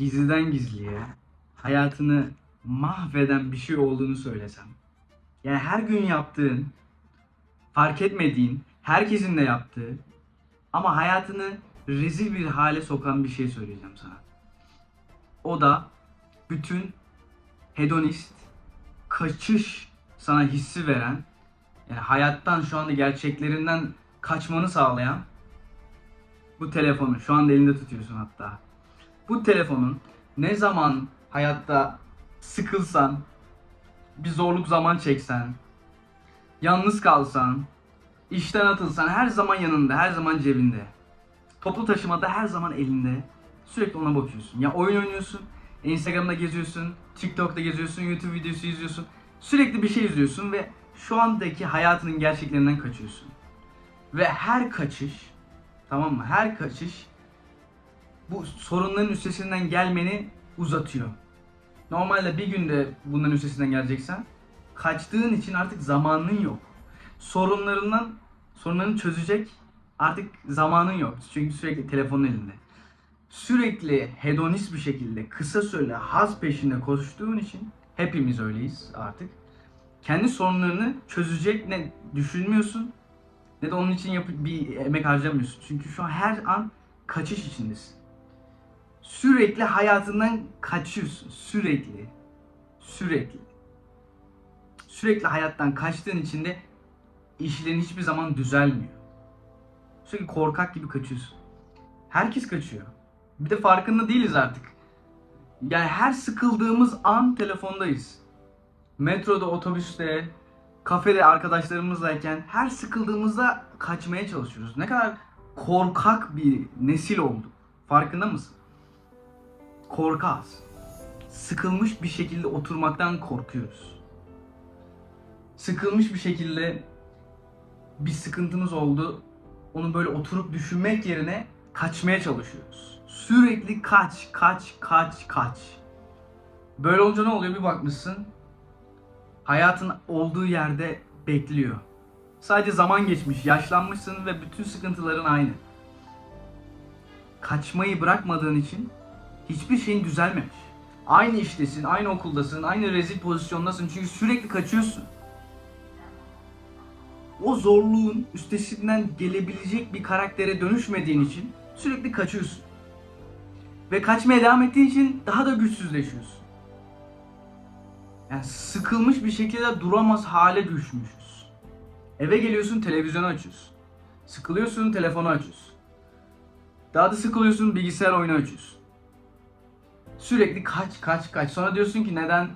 gizliden gizliye hayatını mahveden bir şey olduğunu söylesem. Yani her gün yaptığın, fark etmediğin, herkesin de yaptığı ama hayatını rezil bir hale sokan bir şey söyleyeceğim sana. O da bütün hedonist, kaçış sana hissi veren, yani hayattan şu anda gerçeklerinden kaçmanı sağlayan bu telefonu şu anda elinde tutuyorsun hatta. Bu telefonun ne zaman hayatta sıkılsan, bir zorluk zaman çeksen, yalnız kalsan, işten atılsan her zaman yanında, her zaman cebinde. Toplu taşımada her zaman elinde. Sürekli ona bakıyorsun. Ya oyun oynuyorsun, Instagram'da geziyorsun, TikTok'ta geziyorsun, YouTube videosu izliyorsun. Sürekli bir şey izliyorsun ve şu andaki hayatının gerçeklerinden kaçıyorsun. Ve her kaçış, tamam mı? Her kaçış bu sorunların üstesinden gelmeni uzatıyor. Normalde bir günde bunların üstesinden geleceksen kaçtığın için artık zamanın yok. Sorunlarından sorunlarını çözecek artık zamanın yok. Çünkü sürekli telefonun elinde. Sürekli hedonist bir şekilde kısa süreli haz peşinde koştuğun için hepimiz öyleyiz artık. Kendi sorunlarını çözecek ne düşünmüyorsun ne de onun için yapıp bir emek harcamıyorsun. Çünkü şu an her an kaçış içindesin. Sürekli hayatından kaçıyorsun. Sürekli. Sürekli. Sürekli hayattan kaçtığın için de işlerin hiçbir zaman düzelmiyor. Sürekli korkak gibi kaçıyorsun. Herkes kaçıyor. Bir de farkında değiliz artık. Yani her sıkıldığımız an telefondayız. Metroda, otobüste, kafede arkadaşlarımızlayken her sıkıldığımızda kaçmaya çalışıyoruz. Ne kadar korkak bir nesil olduk. Farkında mısın? Korkaz. Sıkılmış bir şekilde oturmaktan korkuyoruz. Sıkılmış bir şekilde bir sıkıntımız oldu. Onu böyle oturup düşünmek yerine kaçmaya çalışıyoruz. Sürekli kaç, kaç, kaç, kaç. Böyle olunca ne oluyor bir bakmışsın. Hayatın olduğu yerde bekliyor. Sadece zaman geçmiş, yaşlanmışsın ve bütün sıkıntıların aynı. Kaçmayı bırakmadığın için hiçbir şeyin düzelmemiş. Aynı iştesin, aynı okuldasın, aynı rezil pozisyondasın çünkü sürekli kaçıyorsun. O zorluğun üstesinden gelebilecek bir karaktere dönüşmediğin için sürekli kaçıyorsun. Ve kaçmaya devam ettiğin için daha da güçsüzleşiyorsun. Yani sıkılmış bir şekilde duramaz hale düşmüşüz. Eve geliyorsun televizyonu açıyorsun. Sıkılıyorsun telefonu açıyorsun. Daha da sıkılıyorsun bilgisayar oyunu açıyorsun. Sürekli kaç kaç kaç. Sonra diyorsun ki neden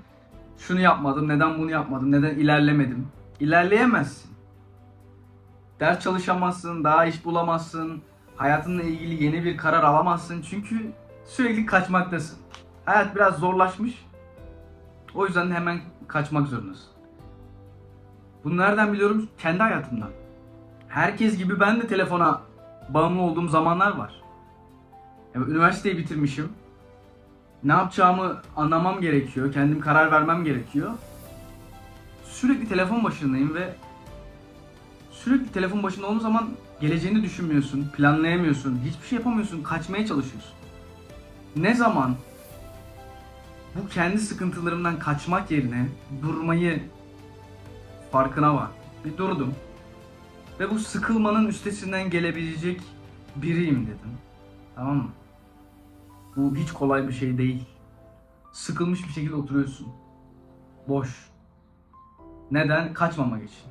şunu yapmadım, neden bunu yapmadım, neden ilerlemedim. İlerleyemezsin. Ders çalışamazsın, daha iş bulamazsın. Hayatınla ilgili yeni bir karar alamazsın. Çünkü sürekli kaçmaktasın. Hayat biraz zorlaşmış. O yüzden hemen kaçmak zorundasın. Bunu nereden biliyorum? Kendi hayatımdan. Herkes gibi ben de telefona bağımlı olduğum zamanlar var. Yani üniversiteyi bitirmişim. Ne yapacağımı anlamam gerekiyor. Kendim karar vermem gerekiyor. Sürekli telefon başındayım ve sürekli telefon başında olduğun zaman geleceğini düşünmüyorsun, planlayamıyorsun, hiçbir şey yapamıyorsun, kaçmaya çalışıyorsun. Ne zaman bu kendi sıkıntılarımdan kaçmak yerine durmayı farkına var. Bir durdum. Ve bu sıkılmanın üstesinden gelebilecek biriyim dedim. Tamam mı? Bu hiç kolay bir şey değil. Sıkılmış bir şekilde oturuyorsun. Boş. Neden? Kaçmamak için.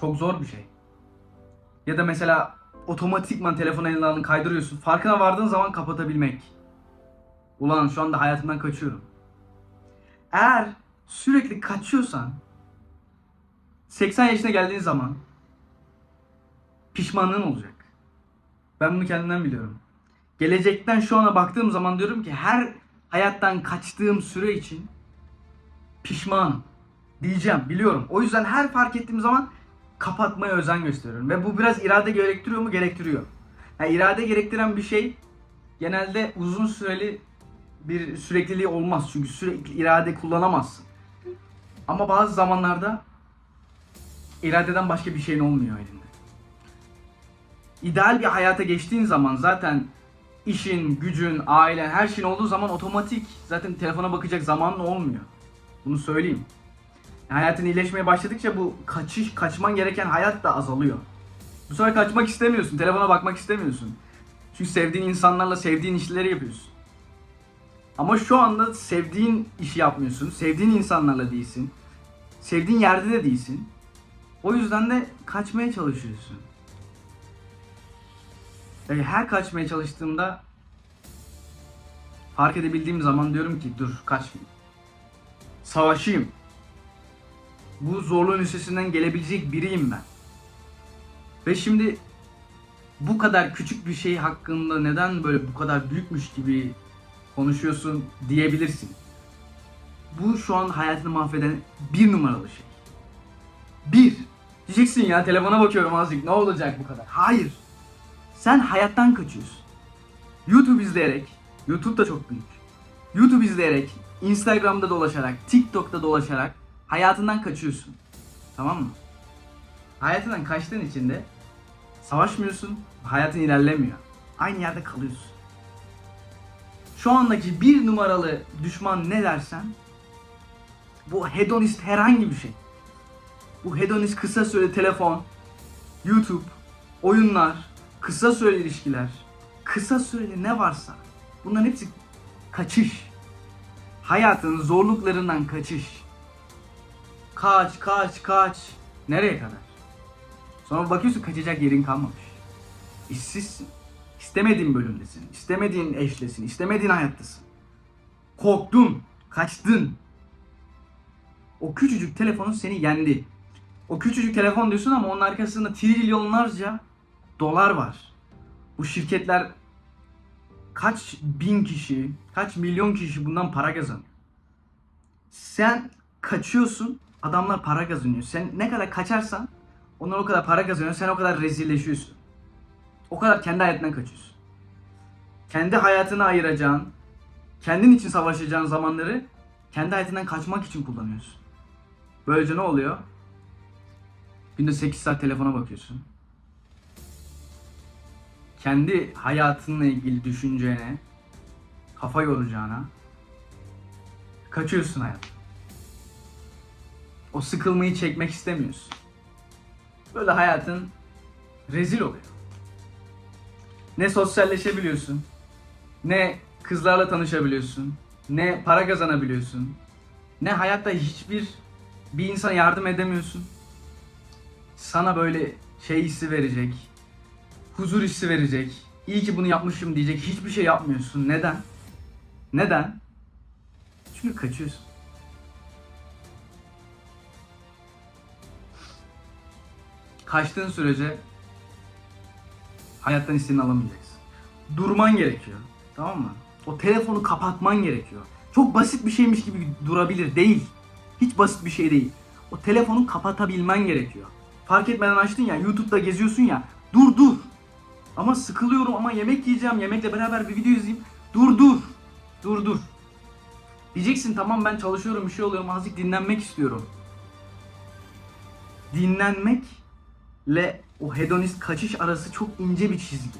Çok zor bir şey. Ya da mesela otomatikman telefon alın kaydırıyorsun. Farkına vardığın zaman kapatabilmek. Ulan şu anda hayatımdan kaçıyorum. Eğer sürekli kaçıyorsan 80 yaşına geldiğin zaman pişmanlığın olacak. Ben bunu kendimden biliyorum. Gelecekten şu ana baktığım zaman diyorum ki her hayattan kaçtığım süre için pişmanım. Diyeceğim biliyorum. O yüzden her fark ettiğim zaman kapatmaya özen gösteriyorum. Ve bu biraz irade gerektiriyor mu? Gerektiriyor. Yani irade gerektiren bir şey genelde uzun süreli bir sürekliliği olmaz. Çünkü sürekli irade kullanamazsın. Ama bazı zamanlarda iradeden başka bir şeyin olmuyor elinde. İdeal bir hayata geçtiğin zaman zaten işin, gücün, ailen, her şeyin olduğu zaman otomatik zaten telefona bakacak zamanın olmuyor. Bunu söyleyeyim. Hayatın iyileşmeye başladıkça bu kaçış, kaçman gereken hayat da azalıyor. Bu sefer kaçmak istemiyorsun, telefona bakmak istemiyorsun. Çünkü sevdiğin insanlarla sevdiğin işleri yapıyorsun. Ama şu anda sevdiğin işi yapmıyorsun, sevdiğin insanlarla değilsin. Sevdiğin yerde de değilsin. O yüzden de kaçmaya çalışıyorsun. Ve her kaçmaya çalıştığımda fark edebildiğim zaman diyorum ki dur kaçmayayım. Savaşayım. Bu zorluğun üstesinden gelebilecek biriyim ben. Ve şimdi bu kadar küçük bir şey hakkında neden böyle bu kadar büyükmüş gibi konuşuyorsun diyebilirsin. Bu şu an hayatını mahveden bir numaralı şey. Bir. Diyeceksin ya telefona bakıyorum azıcık ne olacak bu kadar. Hayır. Sen hayattan kaçıyorsun. YouTube izleyerek, YouTube da çok büyük. YouTube izleyerek, Instagram'da dolaşarak, TikTok'ta dolaşarak hayatından kaçıyorsun. Tamam mı? Hayatından kaçtığın için de savaşmıyorsun, hayatın ilerlemiyor. Aynı yerde kalıyorsun. Şu andaki bir numaralı düşman ne dersen bu hedonist herhangi bir şey. Bu hedonist kısa süreli telefon, YouTube, oyunlar, kısa süreli ilişkiler, kısa süreli ne varsa bunların hepsi kaçış. Hayatın zorluklarından kaçış. Kaç, kaç, kaç. Nereye kadar? Sonra bakıyorsun kaçacak yerin kalmamış. İşsizsin. İstemediğin bölümdesin. istemediğin eşlesin. istemediğin hayattasın. Korktun. Kaçtın. O küçücük telefonun seni yendi. O küçücük telefon diyorsun ama onun arkasında trilyonlarca dolar var. Bu şirketler kaç bin kişi, kaç milyon kişi bundan para kazanıyor. Sen kaçıyorsun, adamlar para kazanıyor. Sen ne kadar kaçarsan onlar o kadar para kazanıyor, sen o kadar rezilleşiyorsun. O kadar kendi hayatından kaçıyorsun. Kendi hayatını ayıracağın, kendin için savaşacağın zamanları kendi hayatından kaçmak için kullanıyorsun. Böylece ne oluyor? Günde 8 saat telefona bakıyorsun. Kendi hayatınla ilgili düşüneceğine, kafa yoracağına kaçıyorsun hayat. O sıkılmayı çekmek istemiyorsun. Böyle hayatın rezil oluyor. Ne sosyalleşebiliyorsun, ne kızlarla tanışabiliyorsun, ne para kazanabiliyorsun, ne hayatta hiçbir bir insana yardım edemiyorsun. Sana böyle şey hissi verecek, huzur hissi verecek, iyi ki bunu yapmışım diyecek hiçbir şey yapmıyorsun. Neden? Neden? Çünkü kaçıyorsun. Kaçtığın sürece hayattan istediğini alamayacaksın. Durman gerekiyor. Tamam mı? O telefonu kapatman gerekiyor. Çok basit bir şeymiş gibi durabilir. Değil. Hiç basit bir şey değil. O telefonu kapatabilmen gerekiyor. Fark etmeden açtın ya, YouTube'da geziyorsun ya. Dur dur. Ama sıkılıyorum ama yemek yiyeceğim. Yemekle beraber bir video izleyeyim. Dur dur. Dur dur. Diyeceksin tamam ben çalışıyorum bir şey oluyorum azıcık dinlenmek istiyorum. Dinlenmekle o hedonist kaçış arası çok ince bir çizgi.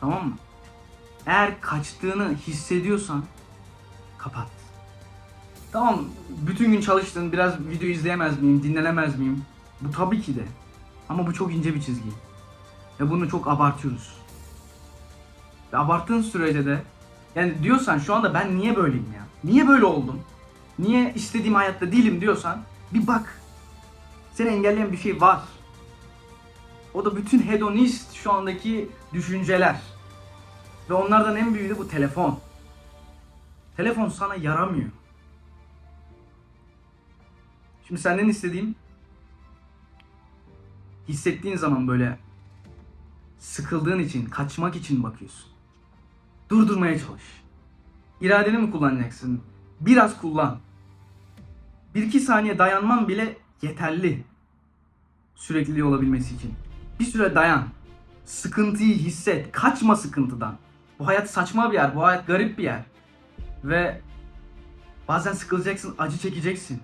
Tamam mı? Eğer kaçtığını hissediyorsan kapat. Tamam bütün gün çalıştın biraz video izleyemez miyim, dinlenemez miyim? Bu tabii ki de. Ama bu çok ince bir çizgi. Ve bunu çok abartıyoruz. Ve abarttığın sürece de yani diyorsan şu anda ben niye böyleyim ya? Niye böyle oldum? Niye istediğim hayatta değilim diyorsan bir bak. Seni engelleyen bir şey var. O da bütün hedonist şu andaki düşünceler. Ve onlardan en büyüğü de bu telefon. Telefon sana yaramıyor. Şimdi senden istediğim hissettiğin zaman böyle sıkıldığın için, kaçmak için bakıyorsun. Durdurmaya çalış. İradeni mi kullanacaksın? Biraz kullan. Bir iki saniye dayanman bile yeterli. Sürekliliği olabilmesi için. Bir süre dayan. Sıkıntıyı hisset. Kaçma sıkıntıdan. Bu hayat saçma bir yer. Bu hayat garip bir yer. Ve bazen sıkılacaksın, acı çekeceksin.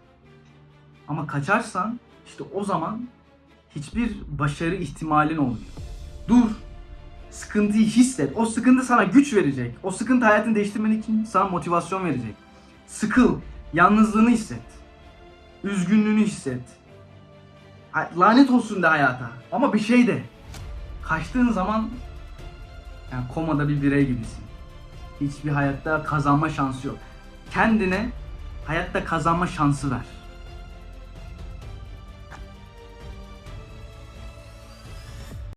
Ama kaçarsan işte o zaman hiçbir başarı ihtimalin olmuyor. Dur. sıkıntıyı hisset. O sıkıntı sana güç verecek. O sıkıntı hayatını değiştirmen için sana motivasyon verecek. Sıkıl, yalnızlığını hisset. Üzgünlüğünü hisset. Lanet olsun de hayata. Ama bir şey de. Kaçtığın zaman yani komada bir birey gibisin. Hiçbir hayatta kazanma şansı yok. Kendine hayatta kazanma şansı ver.